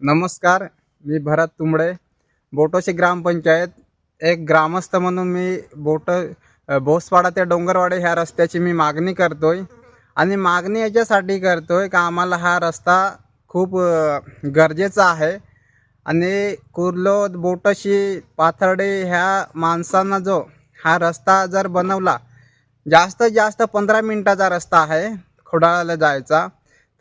नमस्कार मी भरत तुंबडे बोटोशी ग्रामपंचायत एक ग्रामस्थ म्हणून मी बोट भोसवाडा ते डोंगरवाडे ह्या रस्त्याची मी मागणी करतोय. आणि मागणी याच्यासाठी करतोय का आम्हाला हा रस्ता खूप गरजेचा आहे. आणि कुर्लोद बोटशी पाथर्डे ह्या माणसांना जो हा रस्ता जर बनवला जास्तीत जास्त पंधरा मिनटाचा रस्ता आहे खोडाळ्याला जायचा.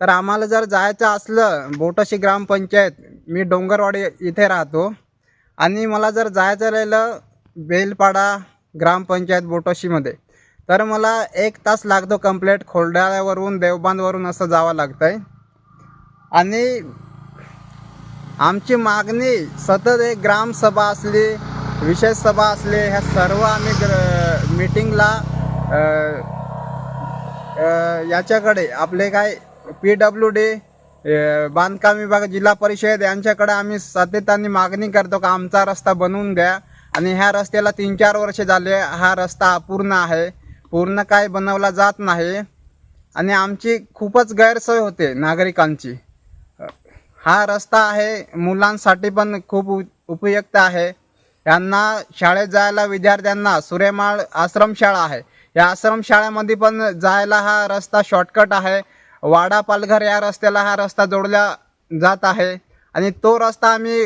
तर आम्हाला जर जायचं असलं बोटशी ग्रामपंचायत मी डोंगरवाडी इथे राहतो. आणि मला जर जायचं राहिलं बेलपाडा ग्रामपंचायत बोटोशीमध्ये तर मला एक तास लागतो कंप्लेट खोलडाळ्यावरून देवबांधवरून असं जावं लागतं आहे आणि आमची मागणी सतत एक ग्रामसभा असली विशेष सभा असली ह्या सर्व आम्ही ग्र मीटिंगला याच्याकडे आपले काय पी डब्ल्यू डी बांधकाम विभाग जिल्हा परिषद यांच्याकडे आम्ही सातत्याने मागणी करतो का आमचा रस्ता बनवून द्या. आणि ह्या रस्त्याला तीन चार वर्ष झाले हा रस्ता अपूर्ण आहे. पूर्ण काय बनवला जात नाही. आणि आमची खूपच गैरसोय होते नागरिकांची. हा रस्ता आहे मुलांसाठी पण खूप उ- उपयुक्त आहे. यांना शाळेत जायला विद्यार्थ्यांना सूर्यमाळ आश्रमशाळा आहे. या आश्रमशाळेमध्ये पण जायला हा रस्ता शॉर्टकट आहे. वाडा पालघर या रस्त्याला हा रस्ता जोडला जात आहे. आणि तो रस्ता आम्ही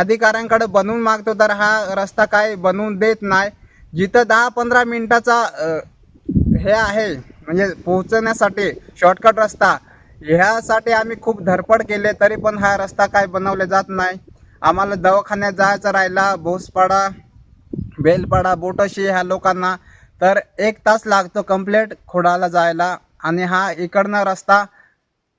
अधिकाऱ्यांकडे बनवून मागतो तर हा रस्ता काय बनवून देत नाही. जिथं दहा पंधरा मिनटाचा हे आहे म्हणजे पोहोचण्यासाठी शॉर्टकट रस्ता ह्यासाठी आम्ही खूप धडपड केले तरी पण हा रस्ता काय बनवले जात नाही. आम्हाला दवाखान्यात जायचं राहिला भोसपाडा बेलपाडा बोटशी ह्या लोकांना तर एक तास लागतो कम्प्लेट खोडाला जायला. आणि हा इकडनं रस्ता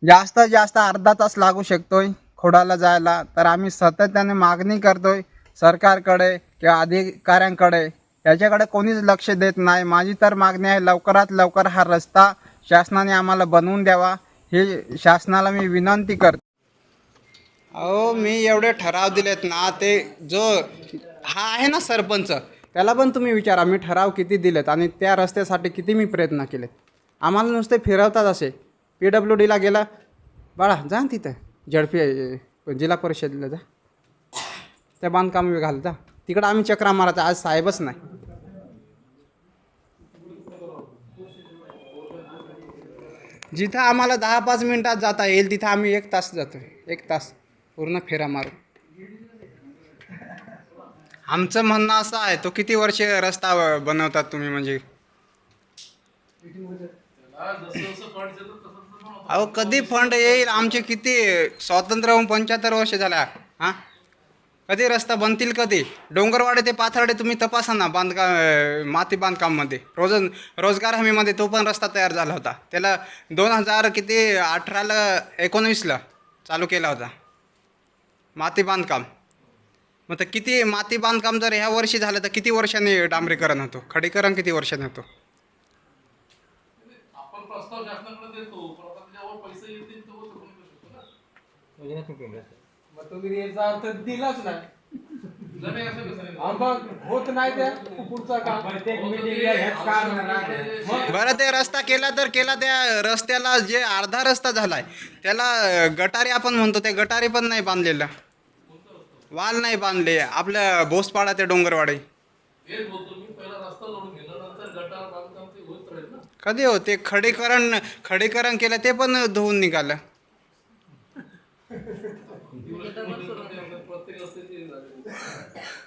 जास्त जास्त अर्धा तास लागू शकतोय खोडाला जायला. तर आम्ही सातत्याने मागणी करतोय सरकारकडे किंवा अधिकाऱ्यांकडे. याच्याकडे कोणीच लक्ष देत नाही. माझी तर मागणी आहे लवकरात लवकर हा रस्ता शासनाने आम्हाला बनवून द्यावा. हे शासनाला मी विनंती करतो. अहो मी एवढे ठराव दिलेत ना ते जो हा आहे ना सरपंच त्याला पण तुम्ही विचारा मी ठराव किती दिलेत आणि त्या रस्त्यासाठी किती मी प्रयत्न केलेत. आम्हाला नुसते फिरवतात असे. पी डब्ल्यू डीला गेला. बाळा जा तिथं. झडपी जिल्हा परिषदेला जा. त्या बांधकाम विभागाला जा. तिकडं आम्ही चक्रा मारायचा आज साहेबच नाही. जिथं आम्हाला दहा पाच मिनटात जाता येईल तिथं आम्ही एक तास जातो एक तास. पूर्ण फेरा मारू आमचं म्हणणं असं आहे तो किती वर्ष रस्ता बनवतात तुम्ही म्हणजे? अहो कधी फंड येईल? आमचे किती? स्वातंत्र्य होऊन पंच्याहत्तर वर्ष झाल्या हां? कधी रस्ता बनतील कधी? डोंगरवाडे ते पाथर्डे तुम्ही तपासा ना बांधकाम माती बांधकाममध्ये. रोज रोजगार हमीमध्ये तो पण रस्ता तयार झाला होता. त्याला दोन हजार किती? अठराला एकोणवीसला चालू केला होता. माती बांधकाम. मग तर किती माती बांधकाम जर ह्या वर्षी झालं तर किती वर्षांनी डांबरीकरण होतो? खडीकरण किती वर्षांनी होतो? प्रस्ताव शासनाकडे देतो पण आता त्याच्यावर पैसे येतील तेव्हा तो करू शकतो ना. मग तुम्ही याचा अर्थ दिलाच नाही. दिलं नाही असं कसं नाही? हा मग होत नाही त्या पुढचा काम प्रत्येक होतं ते- मीटिंगला हेच काम राहते मग? बरं ते रस्ता केला तर केला. त्या रस्त्याला जे अर्धा रस्ता झालाय त्याला अं, गटारी आपण म्हणतो ते गटारी पण नाही बांधलेलं. वाल नाही बांधले. आपल्या भोसपाडा ते डोंगरवाडे. हेच बोलतो मी पहिला रस्ता जोडून नंतर गटार बांधकाम ते कधी हो ते खडेकरण खडेकरण केलं ते पण धुवून निघालं.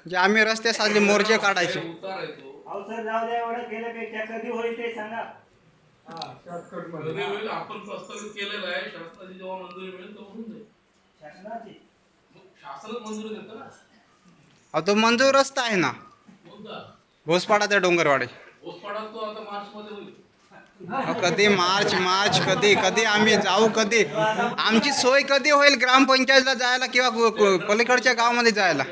जे आम्ही रस्ते साधले मोर्चे काढायचे. तो आहे अहो तो मंजूर रस्ता आहे ना. भोसपाडा ते कधी मार्च मार्च कधी कधी आम्ही जाऊ कधी? आमची सोय कधी होईल ग्रामपंचायतला जायला किंवा पलीकडच्या गावामध्ये जायला?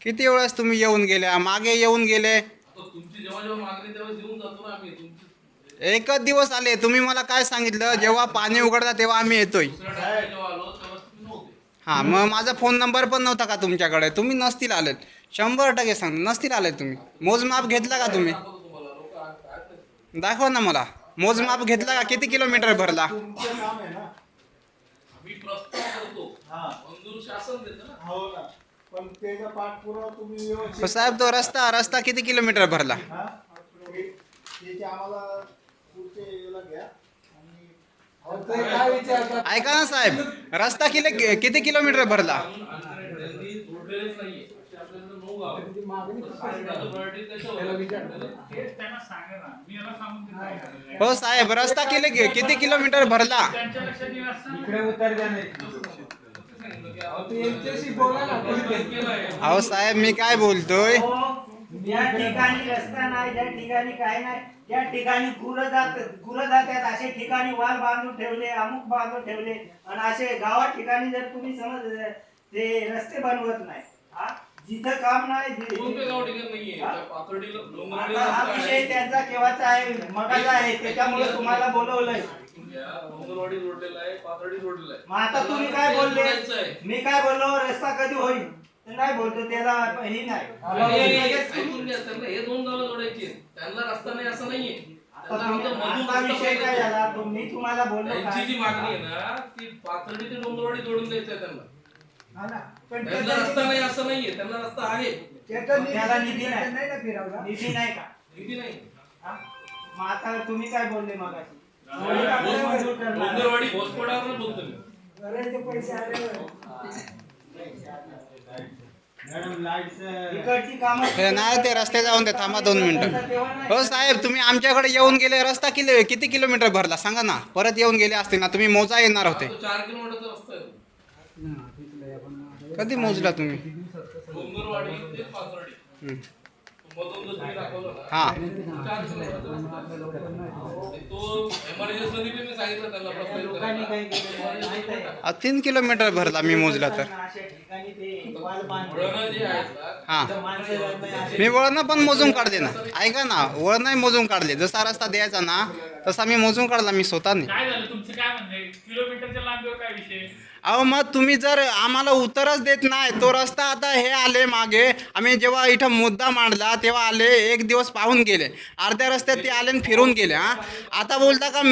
किती वेळेस तुम्ही येऊन गेले? मागे येऊन गेले? एकच दिवस आले. तुम्ही मला काय सांगितलं? जेव्हा पाणी उघडता तेव्हा आम्ही येतोय दुसऱ्या टायमाला जेव्हा आलो तेव्हा तुम्ही नव्हते हां मग माझा फोन नंबर पण नव्हता का तुमच्याकडे? तुम्ही नसतील आलेत. शंभर टक्के सांग नसतील आलेत तुम्ही. मोजमाप घेतला का तुम्ही. दाखवा ना मला. मोजमाप घेतला का? किती किलोमीटर भरला? तुमचं काम आहे ना आम्ही प्रस्ताव करतो हा हो ना. पण त्याचा पाठपुरावा तुम्ही व्यवस्थित साहेब तो रस्ता रस्ता किती किलोमीटर भरला? हा. ऐका ना साहेब. रास्ता किले कितने किलोमीटर भरला? हो साहेब, रस्ता किले किती किलोमीटर भरला? हो साहेब, मी काय बोलतोय? या ठिकाणी रस्ता नाही ठिकाणी काय नाही ज्या ठिकाणी गुरं जात गुरं जातात असे ठिकाणी वाल बांधून ठेवले अमुक बांधून ठेवले आणि असे गावात ठिकाणी जर तुम्ही समज ते रस्ते बनवत नाही हा? जिथं काम नाही हा? त्या विषय. त्यांचा केव्हाचा आहे मगाचा आहे त्याच्यामुळे तुम्हाला बोलवलंय मग आता तुम्ही काय बोलले. मी काय बोललो रस्ता कधी होईल नाही बोलतो त्याला हे नाही. हे दोन गावं जोडायची. त्यांना रस्ता नाही असं नाहीये. आमचं विषय काय. झाला? मी तुम्हाला बोललो त्यांची? जी मागणी आहे ना ती पाथर्डी ते डोंगरवाडी जोडून द्यायचं आहे त्यांना. हा ना. पण त्यांना त्याचा रस्ता नाही असं नाहीये. त्यांना रस्ता आहे. मग त्याला निधी निधी नाही. नाही ना फिरवला? निधी नाही का? किती नाही. हा? मग आता तुम्ही काय बोलले डोंगर- डोंगरवाडी घोसपडावर बोलतो मी. पैसे आले. नाही ते रस्ते जाऊन दे थांबा दोन मिनिटं. हो साहेब तुम्ही आमच्याकडे येऊन गेले रस्ता किती किती किलोमीटर भरला? सांगा ना. परत येऊन गेले असते ना तुम्ही मोजा येणार होते. तो कधी मोजला तुम्ही? हा. तीन किलोमीटर भरला मी मोजला तर. हा. मी वळणं पण मोजून काढले ना. ऐका ना वळणं मोजून काढले. जसा रस्ता द्यायचा ना तसा मी मोजून काढला मी स्वतःने काय झालं तुमचं काय म्हणणं आहे किलोमीटरच्या लांबीवर काय विषय अहो मग तुम्ही जर आम्हाला उत्तरच देत नाही तो रस्ता आता हे आले मागे. आम्ही जेव्हा इथं मुद्दा मांडला तेव्हा आले एक दिवस पाहून गेले. अर्ध्या रस्त्यात ते आले आणि फिरून गेले हां. आता बोलता का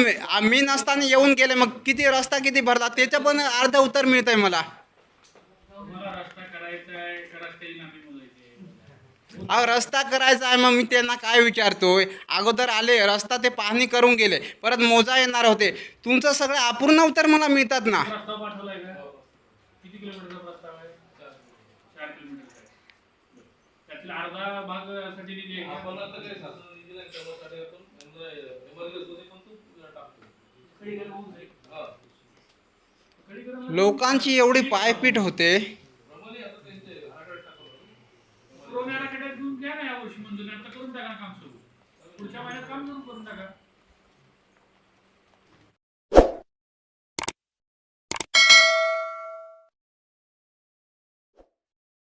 मी नसताना येऊन गेले मग किती रस्ता किती भरला? त्याचं पण अर्ध उत्तर मिळतंय मला रस्ता करायचा आहे का रस्त्याची लांबी मोजायची अहो रस्ता करायचा आहे मग मी त्यांना काय विचारतोय? अगोदर आले रस्ता ते पाहणी करून गेले. परत मोजा येणार होते. तुमचं सगळं अपूर्ण उत्तर मला मिळतात ना? प्रस्ताव पाठवलाय का? किती मंजुरी आता करून टाका काम सुरू. पुढच्या महिन्यात काम सुरू करून टाका.